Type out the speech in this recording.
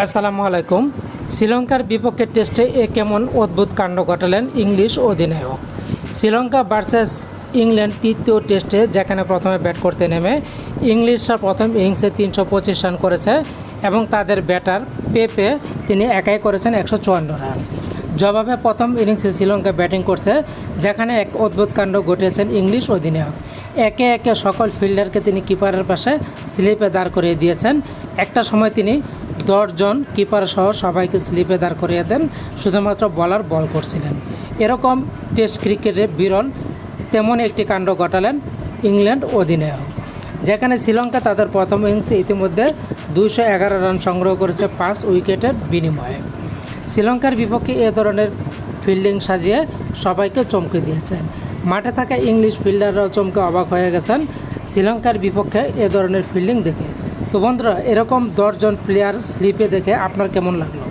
আসসালামু আলাইকুম। শ্রীলঙ্কার বিপক্ষে টেস্টে এ কেমন অদ্ভুত কাণ্ড ঘটালেন ইংলিশ অধিনায়ক। শ্রীলঙ্কা ভার্সেস ইংল্যান্ড তৃতীয় টেস্টে যেখানে প্রথমে ব্যাট করতে নেমে ইংলিশরা প্রথম ইনিংসে তিনশো পঁচিশ রান করেছে এবং তাদের ব্যাটার পেপে তিনি একাই করেছেন একশো চুয়ান্ন রান। জবাবে প্রথম ইনিংসে শ্রীলঙ্কা ব্যাটিং করছে, যেখানে এক অদ্ভুত কাণ্ড ঘটিয়েছেন ইংলিশ অধিনায়ক। একে একে সকল ফিল্ডারকে তিনি কিপারের পাশে স্লিপে দাঁড় করিয়ে দিয়েছেন। একটা সময় তিনি দশজন কিপার সহ সবাইকে স্লিপে দাঁড় করিয়ে দেন, শুধুমাত্র বলার বল করছিলেন। এরকম টেস্ট ক্রিকেটে বিরল তেমন একটি কাণ্ড ঘটালেন ইংল্যান্ড অধিনায়ক, যেখানে শ্রীলঙ্কা তাদের প্রথম ইনিংসে ইতিমধ্যে দুইশো এগারো রান সংগ্রহ করেছে পাঁচ উইকেটের বিনিময়ে। শ্রীলঙ্কার বিপক্ষে এ ধরনের ফিল্ডিং সাজিয়ে সবাইকে চমকে দিয়েছেন। মাঠে থাকা ইংলিশ ফিল্ডাররাও চমকে অবাক হয়ে গেছেন। শ্রীলঙ্কার বিপক্ষে এ ধরনের ফিল্ডিং দেখে তো বন্ধুরা এরকম দশজন প্লেয়ার স্লিপে দেখে আপনার কেমন লাগল?